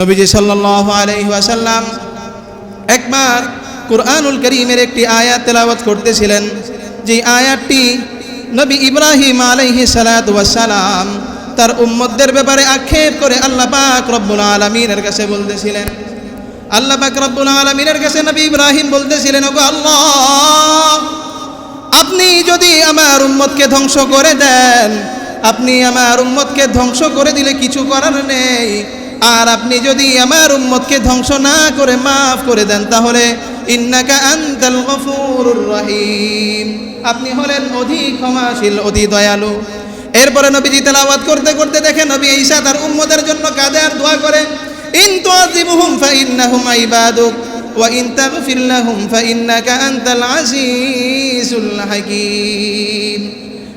নবীজি ওয়াসাল্লাম একবার কুরআনুল করিমের একটি আয়াত তেলাওয়াত করতেছিলেন, যে আয়াতটি নবী ইব্রাহিম আলাইহি সালাতু ওয়াসালাম তার উম্মতদের ব্যাপারে আক্ষেপ করে আল্লাহ পাক রব্বুল আলামিনের কাছে বলতেছিলেন। আল্লাহ পাক রব্বুল আলামিনের কাছে নবী ইব্রাহিম বলতেছিলেন, ওগো আল্লাহ, আপনি যদি আমার উম্মতকে ধ্বংস করে দেন, আপনি আমার উম্মতকে ধ্বংস করে দিলে কিছু করার নেই। আর আপনি যদি আমার উম্মতকে ধ্বংস না করে মাফ করে দেন, তাহলে রহিম। আপনি হলেন অধি ক্ষমাশীল অধি দয়ালু। এরপরে নবীজি তেলাওয়াত করতে করতে দেখে নবী ঈশা তার উম্মতের জন্য কাঁদে আর দোয়া করে, ইন ওয়া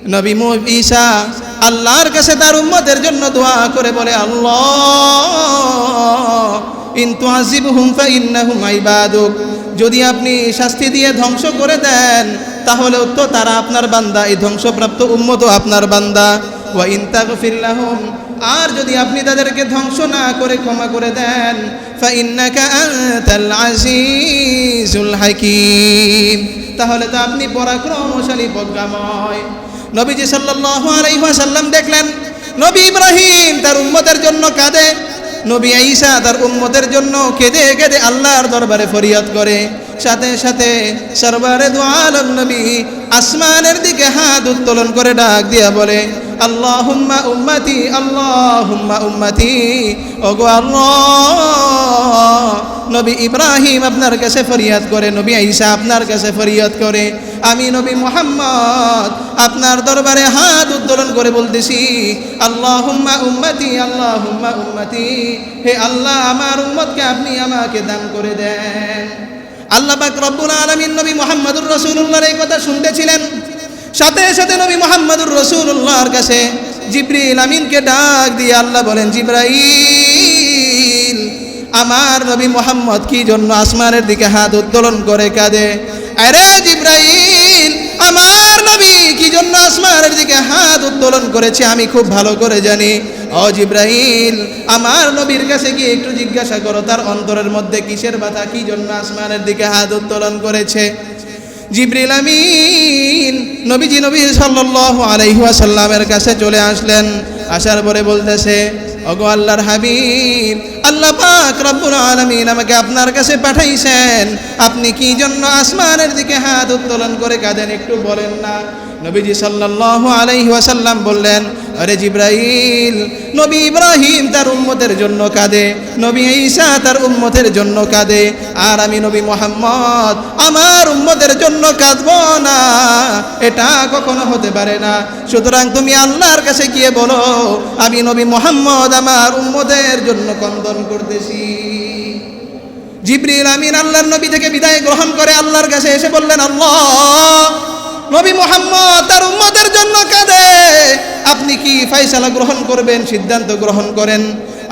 নবী ঈসা আল্লাহর কাছে তার উম্মতের জন্য দোয়া করে বলে, আল্লাহ ইবাদুক। যদি আপনি শাস্তি দিয়ে ধ্বংস করে দেন তাহলেও তো তারা আপনার বান্দা, এই ধ্বংসপ্রাপ্ত উম্মত আপনার বান্দা। ওয়া ইন তাগফির লাহুম, আর যদি আপনি তাদেরকে ধ্বংস না করে ক্ষমা করে দেন তাহলে তো আপনি পরাক্রমশালী প্রজ্ঞাময় নবীজি সাল্লাহ আলাইহি সাল্লাম দেখলেন, নবী ইব্রাহিম তার উম্মতের জন্য কাঁদে, নবী ঈসা তার উম্মতের জন্য কেঁদে কেঁদে আল্লাহর দরবারে ফরিয়াদ করে। সাথে সাথে সরবারে দু আলম নবী আসমানের দিকে হাত উত্তোলন করে ডাক দিয়া বলে, আল্লাহুম্মা উম্মতি আল্লাহুম্মা উম্মতি। ওগো আল্লাহ, নবী ইব্রাহিম আপনার কাছে ফরিয়াদ করে, নবী ঈসা আপনার কাছে ফরিয়াদ করে। আমি নবী মুহাম্মদ আপনার দরবারে হাত উত্তোলন করে বলতেছি, আল্লাহুম্মা উম্মতি আল্লাহুম্মা উম্মতি। হে আল্লাহ, আমার উম্মতকে আপনি আমাকে দান করে দেন। আল্লাহ পাক রব্বুল আলামিন নবী মুহাম্মদুর রাসূলুল্লাহর এই কথা শুনতেছিলেন। সাথে সাথে নবী মুহাম্মদুর রাসূলুল্লাহর কাছে জিব্রিল আমিনকে ডাক দিয়ে আল্লাহ বলেন, জিব্রাইল, আমার নবী মোহাম্মদ কি জন্য আসমানের দিকে হাত উত্তোলন করে কাঁদে? আরে জিব্রাইল, আমার নবী কি জন্য আসমানের দিকে হাত উত্তোলন করেছে আমি খুব ভালো করে জানি। ও আমার নবীর কাছে গিয়ে একটু জিজ্ঞাসা করো, তার অন্তরের মধ্যে কিসের ব্যথা কি জন্য আসমানের দিকে হাত উত্তোলন করেছে? জিব্রিল আমিন, নবীজি নবী সাল্লাল্লাহু আলাইহি ওয়াসাল্লামের কাছে চলে আসলেন। আসার পরে বলতেছে, ওগো আল্লাহর হাবিব, আল্লাহ পাক রব্বুল আলামিন আমাকে আপনার কাছে পাঠাইছেন। আপনি কি জন্য আসমানের দিকে হাত উত্তোলন করে কাঁদেন, একটু বলেন না। নবীজি সাল্লাল্লাহু আলাইহি ওয়াসাল্লাম বললেন, আরে জিব্রাইল, নবী ইব্রাহিম তার উম্মতের জন্য কাঁদে, নবী ঈসা তার উম্মতের জন্য কাঁদে, আর আমি নবী মোহাম্মদ, আমার উম্মতের জন্য কাঁদব না, এটা কখনো হতে পারে না। সুতরাং তুমি আল্লাহর কাছে গিয়ে বলো, আমি নবী মোহাম্মদ, আমার উম্মতের জন্য কন্দন করতেছি। জিব্রিল আমিন আল্লাহর নবী থেকে বিদায় গ্রহণ করে আল্লাহর কাছে এসে বললেন, আল্লাহ নবী মোহাম্মদ তার উম্মতের জন্য কাঁদে। আপনি কি ফাইসালা গ্রহণ করবেন, সিদ্ধান্ত গ্রহণ করেন?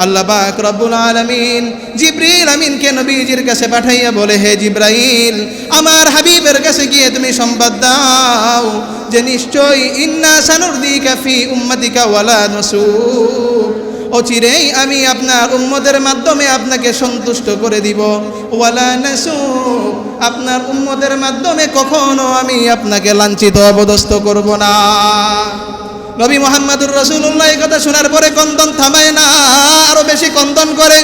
আল্লাহ পাক রব্বুল আলামিন জিব্রিল আমিনকে নবীজির কাছে পাঠাইয়া বলে, হে জিব্রাইল, আমার হাবিবের কাছে গিয়ে তুমি সংবাদ দাও যে নিশ্চয়ই ইন্না সানুরদিকা ফি উম্মতিকা ওয়ালা নসু অচিরেই আমি আপনার উম্মতের মাধ্যমে আপনাকে সন্তুষ্ট করে দিব। ওয়ালা নাসু, আপনার উম্মতের মাধ্যমে কখনো আমি আপনাকে লাঞ্ছিত অবদস্ত করব না। নবী মোহাম্মদুর রসুল্লাহ কথা শোনার পরে কন্দন থামায় না, আরও বেশি কন্দন করে।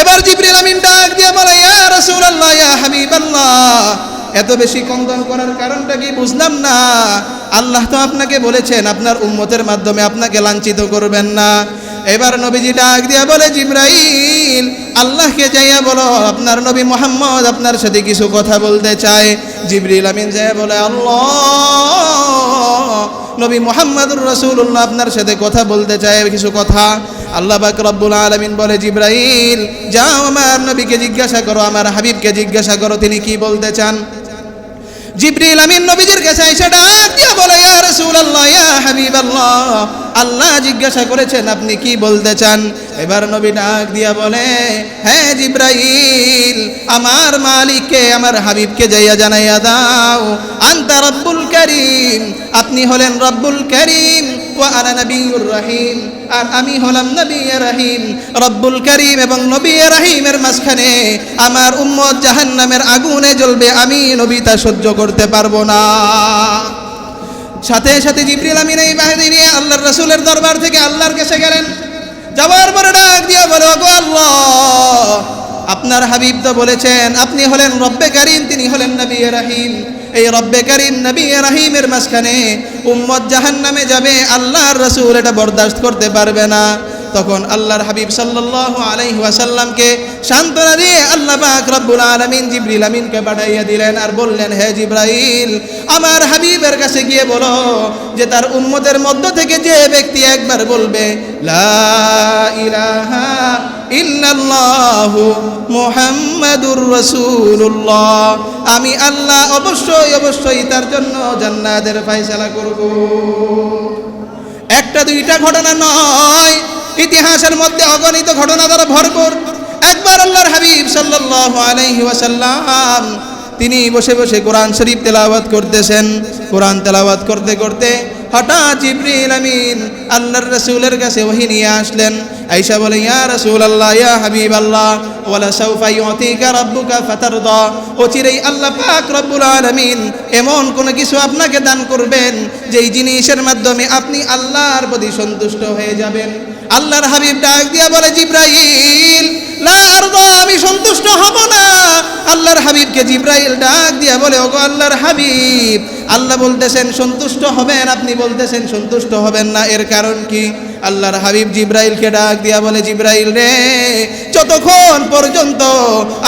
এবার জিবরিল আমিন ডাক দিয়ে বলে, ইয়া রাসূলুল্লাহ, ইয়া হাবিবাল্লাহ। এত বেশি কন্দন করার কারণটা কি বুঝলাম না। আল্লাহ তো আপনাকে বলেছেন, আপনার উম্মতের মাধ্যমে আপনাকে লাঞ্ছিত করবেন না। এবার নবীজি ডাক দিয়া বলে, জিব্রাইল, আল্লাহকে যাইয়া বলো, আপনার নবী মোহাম্মদ আপনার সাথে কিছু কথা বলতে চায়? জিবরিল আমিন যাইয়া বলে, আল্লাহ, নবী মোহাম্মদুর রসুল্লাহ আপনার সাথে কথা বলতে চায় কিছু কথা? আল্লাহ বাক রব্বুল আলমিন বলে, জিব্রাইল, যাও আমার নবীকে জিজ্ঞাসা করো, আমার হাবিবকে জিজ্ঞাসা করো, তিনি কি বলতে চান? জিব্রিল আমিন নবীজির কাছে এসে ডাক দিয়া বলে, ইয়া রাসূলুল্লাহ, ইয়া হাবিবাল্লাহ। আল্লাহ জিজ্ঞাসা করেছেন, আপনি কি বলতে চান? এবার নবী ডাক দিয়া বলে হ্যাঁ জিব্রাইল, আমার মালিককে, আমার হাবিবকে যাইয়া জানাইয়া দাও। আন্তা রব্বুল করিম, আপনি হলেন রব্বুল করিম। ওয়া আনা রহিম। আর আমি হলাম নবী রহিম, রব্বুল করিম এবং নবী রহিমের মাঝখানে। আমার উম্মত জাহান্নামের আগুনে জ্বলবে, আমি নবী তা সহ্য করতে পারব না। সাথে সাথে জিবরিল আমিন এই বাহিনী নিয়ে আল্লাহর রসুলের দরবার থেকে আল্লাহর কাছে গেলেন। যাওয়ার পরে ডাক দিয়ে বলে, ওগো আল্লাহ আপনার হাবিব তো বলেছেন, আপনি হলেন রব্বে করিম, তিনি হলেন নবী রাহিম। এই রব্বে করিম, নবী রাহিমের মাঝখানে উম্মত জাহান নামে যাবে, আল্লাহর রসুল এটা বরদাস্ত করতে পারবে না। তখন আল্লাহর হাবিব সাল্লাল্লাহু আলাইহি ওয়াসাল্লামকে সান্ত্বনা দিয়ে আল্লাহ পাক রব্বুল আলামিন জিবরিল আমিনকে পাঠাইয়া দিলেন আর বললেন, হে জিব্রাইল, আমার হাবিবের কাছে গিয়ে বলো যে তার উম্মতের মধ্য থেকে যে ব্যক্তি একবার বলবে, লা ইলাহা ইল্লাল্লাহু মুহাম্মাদুর রাসূলুল্লাহ। আমি আল্লাহ অবশ্যই অবশ্যই তার জন্য জান্নাতের ফয়সালা করব। একটা, দুইটা ঘটনা নয়, ইতিহাসের মধ্যে অগণিত ঘটনা দ্বারা ভরপুর। একবার আল্লাহর হাবিব সাল্লাল্লাহু আলাইহি তিনি বসে বসে কোরআন শরীফ তেলাওয়াত করতেছেন। কোরআন তেলাওয়াত করতে করতে হঠাৎ জিব্রিল আমিন আল্লাহর রসুলের কাছে ওহী নিয়ে আসলেন। আয়েশা বলে, ইয়া রসুল আল্লাহ ইয়া হাবিবাল্লাহ, ওয়ালা সাউফা ইউতিকা রাব্বুকা ফাতারদা। অচিরেই আল্লাহ পাক রব্বুল আলামিন এমন কোন কিছু আপনাকে দান করবেন, যেই জিনিসের মাধ্যমে আপনি আল্লাহর প্রতি সন্তুষ্ট হয়ে যাবেন। আল্লাহর হাবিব ডাক দিয়া বলে, জিব্রাইল আমি সন্তুষ্ট হব না। আল্লাহর হাবিবকে জিব্রাইল ডাক দিয়া বলে, ওগো আল্লাহর হাবিব, আল্লাহ বলতেছেন সন্তুষ্ট হবেন, আপনি বলতেছেন সন্তুষ্ট হবেন না। এর কারণ কি? আল্লাহর হাবিব জিব্রাইলকে ডাক দিয়া বলে, জিব্রাইল রে, যতক্ষণ পর্যন্ত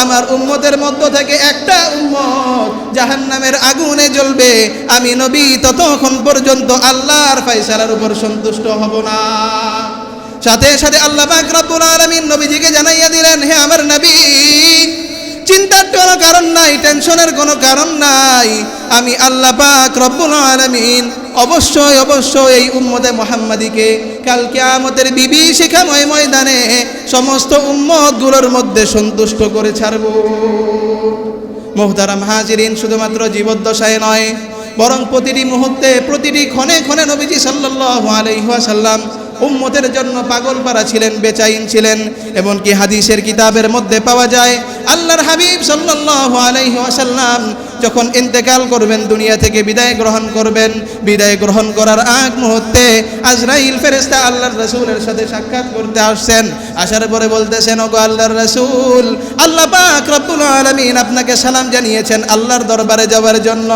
আমার উম্মতের মধ্য থেকে একটা উম্মত জাহান্নামের আগুনে জ্বলবে, আমি নবী, ততক্ষণ পর্যন্ত আল্লাহর ফাইসালার উপর সন্তুষ্ট হব না। সাথে সাথে আল্লাহ পাক আলামিন নবীজিকে জানাইয়া দিলেন, হে আমার নবী, চিন্তার কোনো কারণ নাই, টেনশনের কোনো কারণ নাই। আমি আল্লাহ পাক রব্বুল আলামিন অবশ্যই অবশ্যই এই উম্মতে মোহাম্মদীকে কাল কিয়ামতের বিবি শিখাময় ময়দানে সমস্ত উম্মতগুলোর মধ্যে সন্তুষ্ট করে ছাড়ব। মোহতারাম হাজিরিন শুধুমাত্র জীবদ্দশায় নয়, বরং প্রতিটি মুহূর্তে, প্রতিটি ক্ষণে ক্ষণে নবীজি সাল্লাল্লাহু আলাইহি ওয়াসাল্লাম উম্মতের জন্য পাগল পারা ছিলেন, বেচাইন ছিলেন, এমনকি হাদিসের কিতাবের মধ্যে পাওয়া যায়, আল্লাহর হাবিব সাল্লাহ আলাইহি ওয়াসাল্লাম যখন ইন্তেকাল করবেন, দুনিয়া থেকে বিদায় গ্রহণ করবেন, বিদায় গ্রহণ করার আগ মুহূর্তে আজরাইল ফেরেস্তা আল্লাহর রাসূলের সাথে সাক্ষাৎ করতে আসছেন। আসার পরে বলতেছেন, ওগো আল্লাহর রাসূল, আল্লাহ পাক রব্বুল আলামিন আপনাকে সালাম জানিয়েছেন আল্লাহর দরবারে যাওয়ার জন্য।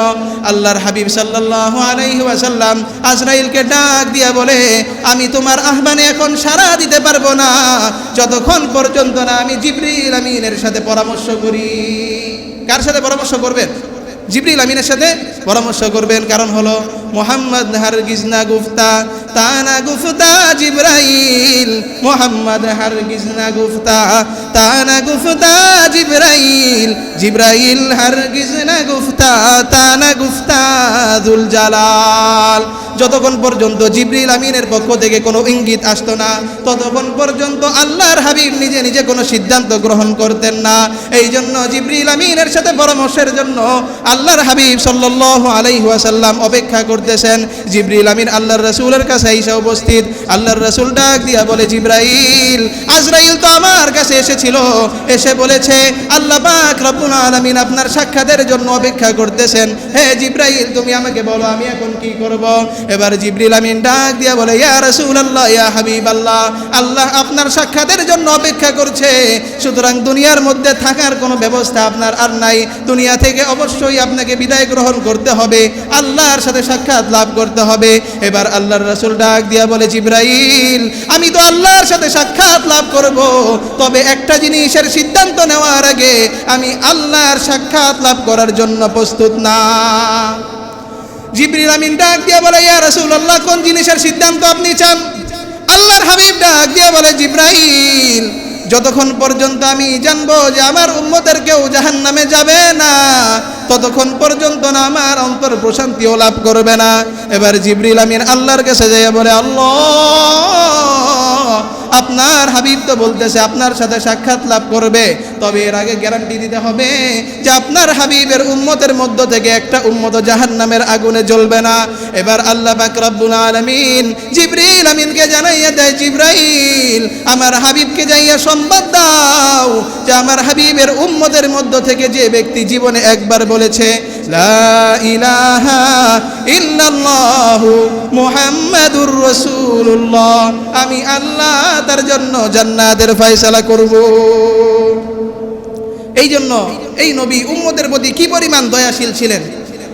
আল্লাহর হাবিব সাল্লাল্লাহু আলাইহি ওয়াসাল্লাম আজরাইলকে ডাক দিয়া বলে, আমি তোমার আহ্বানে এখন সাড়া দিতে পারব না। যতক্ষণ পর্যন্ত না আমি জিবরিল আমিনের সাথে পরামর্শ করি। কার সাথে পরামর্শ করবেন? জিবরিল আমিনের সাথে পরামর্শ করবেন। কারণ হলো, মোহাম্মদ হারগিজ না গুফতা তানা গুফতা জিব্রাইল। মোহাম্মদ হারগিজ না গুফতা তানা গুফতা জিব্রাইল। জিব্রাইল হারগিজ না গুফতা তানা গুফতা দুল জালাল যতক্ষণ পর্যন্ত জিবরিল আমিনের পক্ষ থেকে কোনো ইঙ্গিত আসতো না, ততক্ষণ পর্যন্ত আল্লাহর হাবিব নিজে নিজে কোনো সিদ্ধান্ত গ্রহণ করতেন না। এই জন্য জিবরিল আমিনের সাথে পরামর্শের জন্য আল্লাহর হাবিব সাল্লাল্লাহু আলাইহি ওয়াসাল্লাম অপেক্ষা করতেছেন। জিবরিল আমিন আল্লাহর রাসূলের কাছে এসে উপস্থিত। আল্লাহর রাসূল ডাক দিয়া বলে, জিব্রাইল, আজরাইল তো আমার কাছে এসেছিল। এসে বলেছে, আল্লাহ পাক রব্বুল আলামিন আপনার সাক্ষাতের জন্য অপেক্ষা করতেছেন। হে জিব্রাইল, তুমি আমাকে বলো, আমি এখন কি করব? এবার জিবরিল আমিন ডাক দিয়া বলে, ইয়া রাসূলুল্লাহ, ইয়া হাবিবাল্লাহ, আল্লাহ আপনার সাক্ষাতের জন্য অপেক্ষা করছে। সুতরাং দুনিয়ার মধ্যে থাকার কোনো ব্যবস্থা আপনার আর নাই। দুনিয়া থেকে অবশ্যই আপনাকে বিদায় গ্রহণ করতে হবে। আল্লাহর সাথে সাক্ষাৎ লাভ করতে হবে। এবার আল্লাহর রাসূল ডাক দিয়া বলে, জিব্রাইল, আমি তো আল্লাহর সাথে সাক্ষাৎ লাভ করব। তবে একটা জিনিসের সিদ্ধান্ত নেওয়ার আগে আমি আল্লাহর সাক্ষাৎ লাভ করার জন্য প্রস্তুত না। জিবরিল আমিন ডাক দিয়ে বলে, ইয়া রাসূলুল্লাহ, কোন জিনিসের সিদ্ধান্ত আপনি চান? আল্লাহর হাবিব ডাক দিয়ে বলে, জিব্রাইল, যতক্ষণ পর্যন্ত আমি জানব যে আমার উম্মতের কেউ জাহান নামে যাবে না, ততক্ষণ পর্যন্ত না আমার অন্তর প্রশান্তিও লাভ করবে না। এবার জিবরিল আমিন আল্লাহর কাছে যাইয়া বলে, আল্লাহ আপনার হাবিব তো বলতেছে, আপনার সাথে সাক্ষাৎ লাভ করবে। তবে এর আগে গ্যারান্টি দিতে হবে যে আপনার হাবিবের উম্মতের মধ্য থেকে একটা উম্মত জাহান্নামের আগুনে জ্বলবে না। এবার আল্লাহ বাকরাবুল আলামিন জিবরিল আমিনকে জানাইয়া দেয়, জিব্রাইল, আমার হাবিবকে যাইয়া সংবাদ দাও যে আমার হাবিবের উম্মতের মধ্য থেকে যে ব্যক্তি জীবনে একবার বলেছে, লা ইলাহা ইল্লাল্লাহু মুহাম্মাদুর রাসূলুল্লাহ। আমি আল্লাহ, তার জন্য জান্নাতের ফয়সালা করব। এই জন্য এই নবী উম্মদের প্রতি কি পরিমাণ দয়াশীল ছিলেন?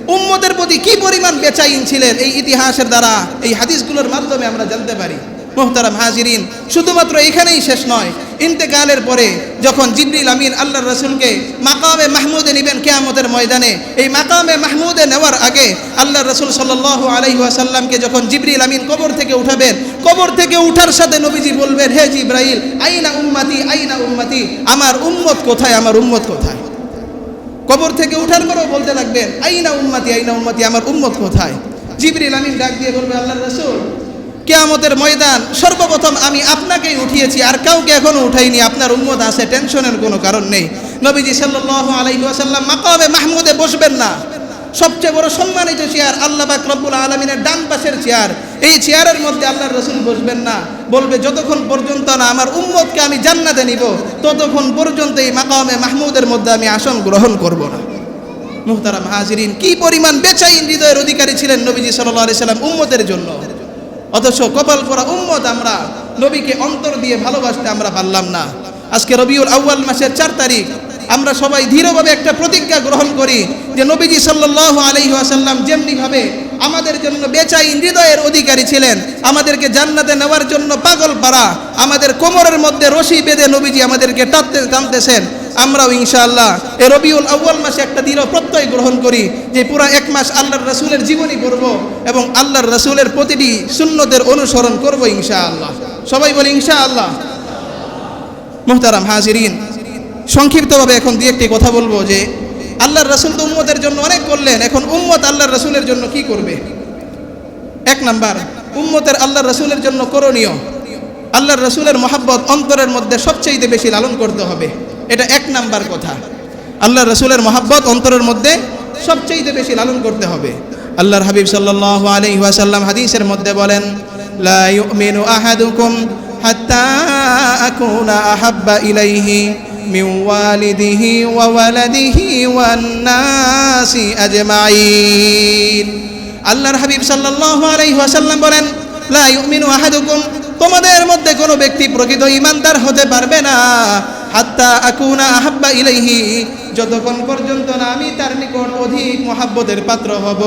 উম্মদের প্রতি কি পরিমাণ বেচাইন ছিলেন? এই ইতিহাসের দ্বারা, এই হাদিসগুলোর মাধ্যমে আমরা জানতে পারি। মোহতারাম হাজিরিন, শুধুমাত্র এখানেই শেষ নয়, ইন্তেকালের পরে যখন জিবরিল আমিন আল্লাহ রসুলকে মাকামে মাহমুদে নেবেন কেয়ামতের ময়দানে, এই মাকামে মাহমুদে নেওয়ার আগে আল্লাহ রসুল সাল্লাল্লাহু আলাইহি ওয়াসাল্লামকে যখন জিবরিল আমিন কবর থেকে উঠাবেন, কবর থেকে উঠার সাথে নবীজি বলবেন, হে জিব্রাইল, আইনা উম্মাতি আইনা উম্মাতি, আমার উম্মত কোথায়, আমার উম্মত কোথায়? কবর থেকে উঠার পরেও বলতে লাগবেন, আইনা উম্মাতি আইনা উম্মাতি, আমার উম্মত কোথায়? জিবরিল আমিন ডাক দিয়ে বলবে আল্লাহ রসুল কেয়ামতের ময়দান, সর্বপ্রথম আমি আপনাকেই উঠিয়েছি আর কাউকে এখনও উঠাইনি। আপনার উম্মত আছে, টেনশনের কোনো কারণ নেই। নবীজি সাল্লাল্লাহু আলাইহি ওয়াসাল্লাম মাকামে মাহমুদে বসবেন না। সবচেয়ে বড় সম্মানিত চেয়ার আল্লাহ পাক রব্বুল আলমিনের ডান পাশের চেয়ার। এই চেয়ারের মধ্যে আল্লাহর রসুল বসবেন না। বলবে, যতক্ষণ পর্যন্ত না আমার উম্মতকে আমি জান্নাতে নিব, ততক্ষণ পর্যন্ত এই মাকামে মাহমুদের মধ্যে আমি আসন গ্রহণ করব না। মুহতারাম হাজিরিন, কি পরিমাণ বেচাইন হৃদয়ের অধিকারী ছিলেন নবীজি সাল্লাহ সাল্লাম উম্মতের জন্য। অথচ কপাল পরা উম্মত আমরা, নবীকে অন্তর দিয়ে ভালোবাসতে আমরা পারলাম না। আজকে রবিউল আউয়াল মাসের চার তারিখ, আমরা সবাই ধীরভাবে একটা প্রতিজ্ঞা গ্রহণ করি যে নবীজি সাল্লাল্লাহু আলাইহি ওয়াসাল্লাম যেমনিভাবে আমাদের জন্য বেচাই হৃদয়ের অধিকারী ছিলেন, আমাদেরকে জান্নাতে নেওয়ার জন্য পাগল পাড়া আমাদের কোমরের মধ্যে রশি বেঁধে নবীজি আমাদেরকে টানতে টানতেছেন। আমরাও ইনশাআল্লাহ এ রবিউল আউ্য়াল মাসে একটা দৃঢ় প্রত্যয় গ্রহণ করি যে পুরা এক মাস আল্লাহর রসুলের জীবনী পড়ব এবং আল্লাহর রসুলের প্রতিটি শূন্যদের অনুসরণ করব ইনশাআল্লাহ। সবাই বলি ইনশাআল্লাহ। মোহতারাম হাজিরিন, সংক্ষিপ্তভাবে এখন দিয়ে একটি কথা বলব যে আল্লাহর রসুল তো উম্মতের জন্য অনেক করলেন, এখন উম্মত আল্লাহর রসুলের জন্য কি করবে? এক নাম্বার, উম্মতের আল্লাহর রসুলের জন্য করণীয়। আল্লাহর রসুলের মহাব্বত অন্তরের মধ্যে সবচেয়ে বেশি লালন করতে হবে। এটা এক নাম্বার কথা। আল্লাহ রসুলের মহাব্বত অন্তরের মধ্যে সবচেয়ে বেশি লালন করতে হবে। আল্লাহর হাবিব ওয়াসাল্লাম হাদিসের মধ্যে বলেন আহাব্বা ইলাইহি আল্লাহর হাবিব সাল্লাল্লাহু বলেন তোমাদের মধ্যে কোনো ব্যক্তি প্রকৃত ইমানদার হতে পারবে না। হাত্তা আকুনা আহাব্বা ইলাইহি, যতক্ষণ পর্যন্ত না আমি তার নিকট অধিক মহাব্বতের পাত্র হব।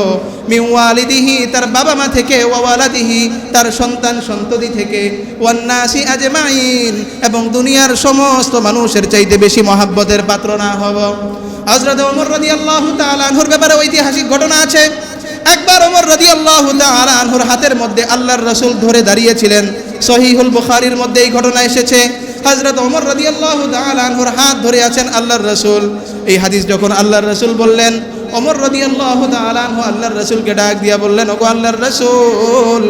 মিওয়ালিদিহি তার বাবা মা থেকে ওয়ালাদিহি, তার সন্তান সন্ততি থেকে ওয়ান্নাসি আজমাইন, এবং দুনিয়ার সমস্ত মানুষের চাইতে বেশি মহাব্বতের পাত্র না হব। হজরত ওমর রাদিয়াল্লাহু তাআলা আনহুর ব্যাপারে ঐতিহাসিক ঘটনা আছে। একবার ওমর রাদিয়াল্লাহু তাআলা আনহুর হাতের মধ্যে আল্লাহর রাসূল ধরে দাঁড়িয়েছিলেন। সহিহুল বুখারীর মধ্যে এই ঘটনা এসেছে। হযরত ওমর রাদিয়াল্লাহু তাআলা আনহুর হাত ধরে আছেন আল্লাহর রাসূল। এই হাদিস যখন আল্লাহর রসুল বললেন অমর রাদিয়াল্লাহু তাআলা আনহু আল্লাহর রসুলকে ডাক দিয়া বললেন, ওগো আল্লাহর রাসূল,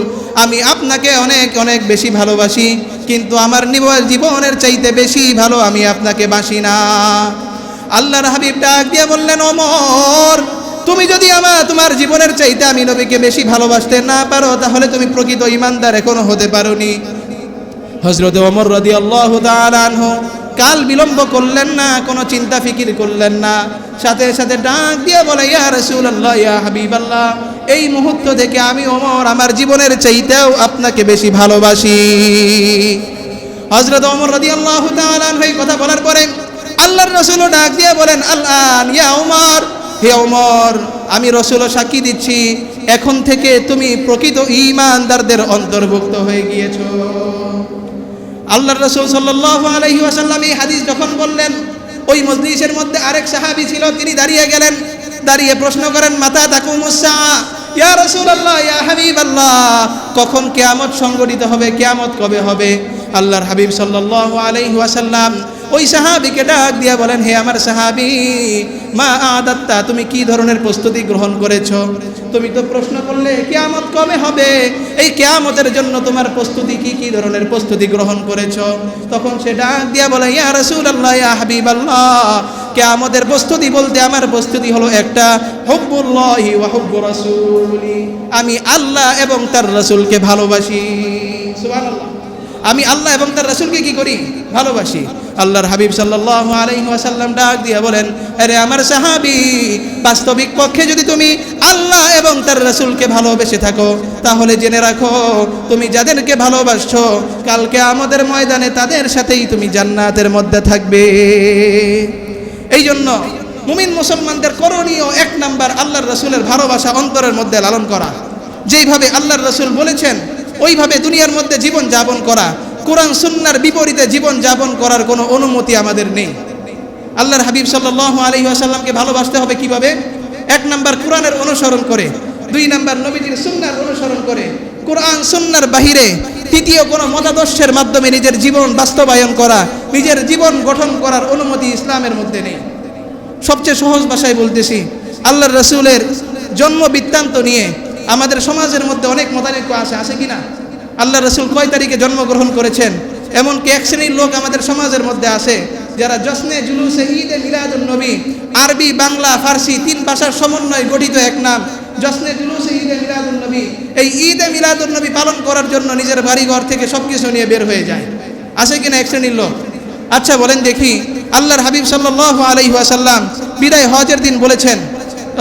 আমি আপনাকে অনেক অনেক বেশি ভালোবাসি, কিন্তু আমার জীবনের চাইতে বেশি ভালো আমি আপনাকে বাসি না। আল্লাহর হাবিব ডাক দিয়ে বললেন অমর তুমি যদি আমার, তোমার জীবনের চাইতে আমি নবীকে বেশি ভালোবাসতে না পারো, তাহলে তুমি প্রকৃত ইমানদার এখনও হতে পারোনি। হজরত ওমর রদি আল্লাহ আনহু কাল বিলম্ব করলেন না, কোনো চিন্তা ফিকির করলেন না। সাথে সাথে ডাক দিয়ে বলে, ইয়া রসুল আল্লাহ ইয়া হাবিবাল্লাহ, এই মুহূর্ত থেকে আমি ওমর আমার জীবনের চাইতেও আপনাকে বেশি ভালোবাসি। হজরত ওমর রদি আল্লাহ আনহু এই কথা বলার পরে আল্লাহর রসুলও ডাক দিয়ে বলেন, আল্লাহ, ইয়া ওমর, হে ওমর, আমি রসুলও সাক্ষী দিচ্ছি। এখন থেকে তুমি প্রকৃত ইমানদারদের অন্তর্ভুক্ত হয়ে গিয়েছো। আল্লাহর রসুল সাল্লাহ আলহি আসাল্লাম এই হাদিস যখন বললেন, ওই মজলিসের মধ্যে আরেক সাহাবি ছিল, তিনি দাঁড়িয়ে গেলেন, দাঁড়িয়ে প্রশ্ন করেন, মাতা তাকুমুসা? ইয়া রাসূলুল্লাহ, ইয়া হাবিবাল্লাহ। কখন কেয়ামত সংগঠিত হবে, কেয়ামত কবে হবে? আল্লাহর হাবিব সাল্লাহ আলাইহি ওয়াসাল্লাম ওই সাহাবিকে ডাক দিয়া বলেন, হে আমার সাহাবি, মা আদাত্তা, তুমি কি ধরনের প্রস্তুতি গ্রহণ করেছ? তুমি তো প্রশ্ন করলে, কেয়ামত কবে হবে? এই কেয়ামতের জন্য তোমার প্রস্তুতি কি কি ধরনের প্রস্তুতি গ্রহণ করেছ? তখন সে ডাক দিয়া বলে, ইয়া রাসূলুল্লাহ, ইয়া হাবিবাল্লাহ, কেয়ামতের প্রস্তুতি বলতে আমার প্রস্তুতি হলো একটা, হুব্বুল্লাহি ওয়া হুব্বু রাসূলি। আমি আল্লাহ এবং তার রাসূলকে ভালোবাসি। সুবহানাল্লাহ। আমি আল্লাহ এবং তার রাসূলকে কি করি? ভালোবাসি। আল্লাহর হাবিব সাল্লাল্লাহু আলাইহি ওয়াসাল্লাম ডাক দিয়ে বলেন, আরে আমার সাহাবি, বাস্তবিক পক্ষে যদি তুমি আল্লাহ এবং তার রাসূলকে ভালোবেসে থাকো, তাহলে জেনে রাখো, তুমি যাদেরকে ভালোবাসছো কালকে আমাদের ময়দানে তাদের সাথেই তুমি জান্নাতের মধ্যে থাকবে। এই জন্য মুমিন মুসলমানদের করণীয় এক নাম্বার আল্লাহর রসুলের ভালোবাসা অন্তরের মধ্যে লালন করা। যেইভাবে আল্লাহর রসুল বলেছেন ওইভাবে দুনিয়ার মধ্যে জীবন যাপন করা, কোরআন সুন্নার বিপরীতে জীবন যাপন করার কোনো অনুমতি আমাদের নেই। আল্লাহর হাবিব সাল্লাল্লাহু আলাইহি ওয়াসাল্লামকে ভালোবাসতে হবে কীভাবে? এক নাম্বার কোরআনের অনুসরণ করে, দুই নাম্বার নবীজির সুন্নার অনুসরণ করে, কোরআন সুন্নার বাহিরে তৃতীয় কোনো মতাদর্শের মাধ্যমে নিজের জীবন বাস্তবায়ন করা, নিজের জীবন গঠন করার অনুমতি ইসলামের মধ্যে নেই। সবচেয়ে সহজ ভাষায় বলতেছি, আল্লাহর রসুলের জন্ম বৃত্তান্ত নিয়ে আমাদের সমাজের মধ্যে অনেক মতানৈক্য আছে আছে কি না? আল্লাহ রসুল কয় তারিখে জন্মগ্রহণ করেছেন? এমনকি এক শ্রেণির লোক আমাদের সমাজের মধ্যে আছে, যারা জশ্নে, জুলুসে, ঈদে মিলাদুল নবী, আরবি, বাংলা, ফার্সি তিন ভাষার সমন্বয়ে গঠিত এক নাম। জশ্নে, জুলুসে, ঈদে মিলাদুল নবী, এই ঈদে মিলাদুল নবী পালন করার জন্য নিজের বাড়িঘর থেকে সব কিছু নিয়ে বের হয়ে যায়। আছে কিনা এক শ্রেণির লোক? আচ্ছা বলেন দেখি। আল্লাহর হাবিব সাল্লাল্লাহু আলাইহি ওয়াসাল্লাম বিদায় হজের দিন বলেছেন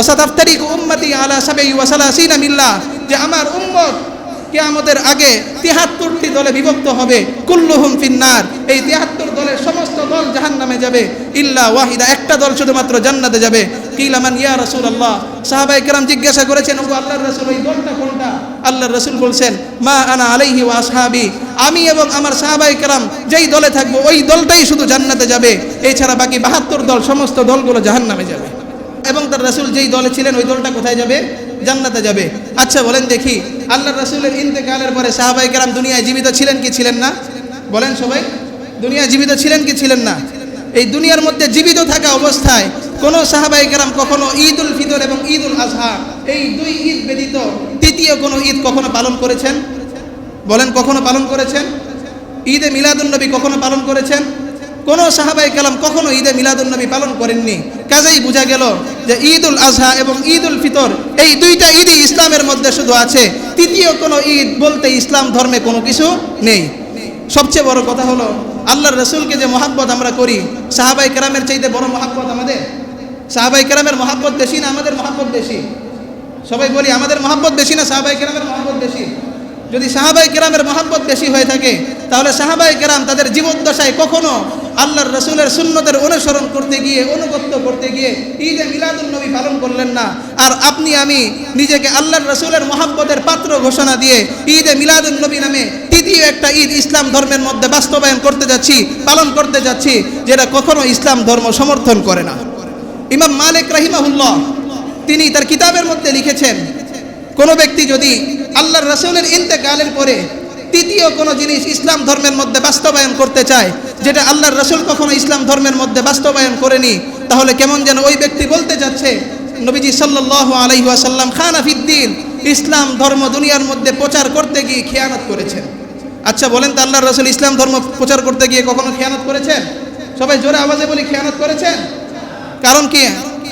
সাতাফতারিক যে আমার উম্মত কিয়ামতের আগে তিহাত্তরটি দলে বিভক্ত হবে, কুল্লুহুম ফিন্নার। এই তিহাত্তর দলের সমস্ত দল জাহান্নামে যাবে, ইল্লা ওয়াহিদা, একটা দল শুধুমাত্র জান্নাতে যাবে। ইয়া সাহাবায়ে কেরাম জিজ্ঞাসা করেছেন রাসূল দলটা কোনটা? আল্লাহর রাসূল বলছেন, মা আনা আলাইহি ওয়া আমি এবং আমার কেরাম যেই দলে থাকব, ওই দলটাই শুধু জান্নাতে যাবে। এছাড়া বাকি বাহাত্তর দল, সমস্ত দলগুলো জাহান্নামে যাবে। এবং তার রাসূল যেই দলে ছিলেন, ওই দলটা কোথায় যাবে? জান্নাতে যাবে। আচ্ছা বলেন দেখি, আল্লাহর রাসূলের ইন্তেকালের পরে সাহাবাই কেরাম দুনিয়ায় জীবিত ছিলেন কি ছিলেন না? বলেন সবাই, দুনিয়ায় জীবিত ছিলেন কি ছিলেন না? এই দুনিয়ার মধ্যে জীবিত থাকা অবস্থায় কোনো সাহাবাই কেরাম কখনো ঈদ উল ফিতর এবং ঈদ উল আজহা, এই দুই ঈদ ব্যতীত তৃতীয় কোনো ঈদ কখনো পালন করেছেন? বলেন কখনো পালন করেছেন? ঈদে মিলাদুন্নবী কখনো পালন করেছেন? কোন সাহাবাই কালাম কখনো ঈদে মিলাদুন্নবী পালন করেননি। কাজেই বোঝা গেল যে ঈদ উল আজহা এবং ঈদ উল ফিতর, এই দুইটা ঈদই ইসলামের মধ্যে শুধু আছে। তৃতীয় কোনো ঈদ বলতে ইসলাম ধর্মে কোনো কিছু নেই। সবচেয়ে বড় কথা হলো, আল্লাহর রসুলকে যে মহাব্বত আমরা করি সাহাবাই কেরামের চাইতে বড় মহাব্বত আমাদের? সাহাবাই কেরামের মহাব্বত বেশি না আমাদের মহাব্বত বেশি? সবাই বলি, আমাদের মহাব্বত বেশি না সাহাবাই কেরামের মহাব্বত বেশি? যদি সাহাবাই কেরামের মহাব্বত বেশি হয়ে থাকে, তাহলে সাহাবাই কেরাম তাদের জীবদ্দশায় কখনো আল্লাহর রসুলের সুন্নতের অনুসরণ করতে গিয়ে, অনুগত্য করতে গিয়ে ঈদে মিলাদুল নবী পালন করলেন না। আর আপনি, আমি নিজেকে আল্লাহর রসুলের মহাব্বতের পাত্র ঘোষণা দিয়ে ঈদে মিলাদুল নবী নামে তৃতীয় একটা ঈদ ইসলাম ধর্মের মধ্যে বাস্তবায়ন করতে যাচ্ছি, পালন করতে যাচ্ছি, যেটা কখনো ইসলাম ধর্ম সমর্থন করে না। ইমাম মালিক রাহিমাহুল্লাহ, তিনি তার কিতাবের মধ্যে লিখেছেন, কোনো ব্যক্তি যদি আল্লাহর রসুলের ইন্তেকালের পরে তৃতীয় কোনো জিনিস ইসলাম ধর্মের মধ্যে বাস্তবায়ন করতে চায়, যেটা আল্লাহর রসুল কখনো ইসলাম ধর্মের মধ্যে বাস্তবায়ন করেনি, তাহলে কেমন যেন ওই ব্যক্তি বলতে যাচ্ছে, নবীজি সাল্লাহ আলহিহাসাল্লাম খান আফিদ্দিন ইসলাম ধর্ম দুনিয়ার মধ্যে প্রচার করতে গিয়ে খেয়ানত করেছেন। আচ্ছা বলেন তো আল্লাহর রসুল ইসলাম ধর্ম প্রচার করতে গিয়ে কখনো খেয়ানত করেছেন? সবাই জোরে আওয়াজে বলি, খেয়ানত করেছেন কারণ কি?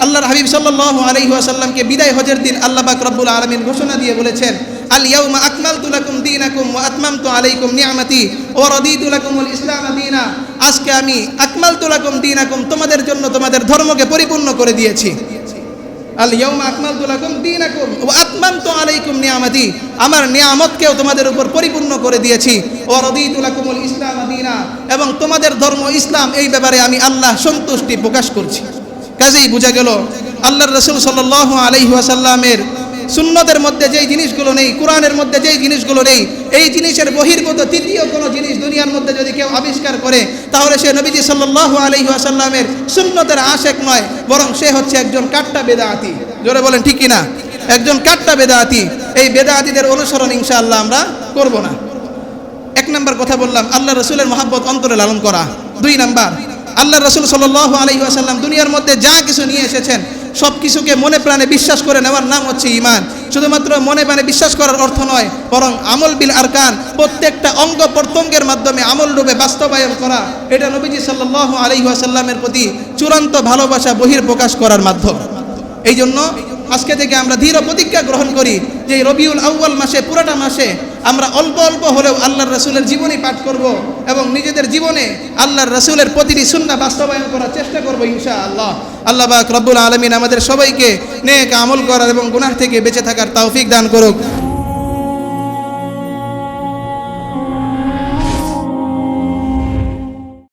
আল্লাহর হাবিব সাল্লাল্লাহু আলাইহি ওয়াসাল্লামকে বিদায় হজের দিন আল্লাহ পাক রব্বুল আলামিন ঘোষণা দিয়ে বলেছেন আল ইয়াউমা আকমালতু লাকুম দীনাকুম ওয়া আতমামতু আলাইকুম নি'মাতি ওয়া রাদিতু লাকুমুল ইসলাম দীনা। আজকে আমি আকমালতু লাকুম দীনাকুম তোমাদের জন্য তোমাদের ধর্মকে পরিপূর্ণ করে দিয়েছি। আল ইয়াউমা আকমালতু লাকুম দীনাকুম ওয়া আতমামতু আলাইকুম নি'মাতি আমার নিয়ামতকেও তোমাদের উপর পরিপূর্ণ করে দিয়েছি। ওয়া রাদিতু লাকুমুল ইসলাম দীনা। এবং তোমাদের ধর্ম ইসলাম এই ব্যাপারে আমি আল্লাহ সন্তুষ্টি প্রকাশ করছি। কাজেই বোঝা গেল, আল্লাহর রসুল সাল্লাহ আসাল্লামের সুন্নতের মধ্যে যেই জিনিসগুলো নেই, কোরআনের মধ্যে যেই জিনিসগুলো নেই, এই জিনিসের বহির্ভূত তৃতীয় কোনো জিনিস দুনিয়ার মধ্যে যদি কেউ আবিষ্কার করে, তাহলে সে নবীজি সাল্লাহ আলহি আসাল্লামের সুন্নতের আশেক নয়, বরং সে হচ্ছে একজন কাট্টা বেদাহাতি জোরে বলেন, ঠিক কিনা? একজন কাট্টা বেদাহাতি এই বেদাহাতিদের অনুসরণ ইনশাআল্লাহ আমরা করব না। এক নম্বর কথা বললাম আল্লাহ রসুলের মহাব্বত অন্তরে লালন করা। দুই নাম্বার আল্লাহ রসুল সাল্লাহ আলহি আসাল্লাম দুনিয়ার মধ্যে যা কিছু নিয়ে এসেছেন সব কিছুকে মনে প্রাণে বিশ্বাস করে নেওয়ার নাম হচ্ছে ইমান শুধুমাত্র মনে প্রাণে বিশ্বাস করার অর্থ নয়, বরং আমল বিল আরকান, প্রত্যেকটা অঙ্গ প্রত্যঙ্গের মাধ্যমে আমল রূপে বাস্তবায়ন করা। এটা নবীজি সাল্লাহ আলহিহাসাল্লামের প্রতি চূড়ান্ত ভালোবাসা বহির প্রকাশ করার মাধ্যম। এই জন্য আজকে থেকে আমরা ধীর প্রতিজ্ঞা গ্রহণ করি যে রবিউল আউ্বাল মাসে, পুরোটা মাসে আমরা অল্প অল্প হলেও আল্লাহর রসুলের জীবনী পাঠ করব এবং নিজেদের জীবনে আল্লাহর রসুলের প্রতিটি সুন্দর বাস্তবায়ন করার চেষ্টা করব ইনশা আল্লাহ আল্লাহ বাক রব্বুল আলমিন আমাদের সবাইকে নেক আমল করার এবং গুনাহ থেকে বেঁচে থাকার তৌফিক দান করুক।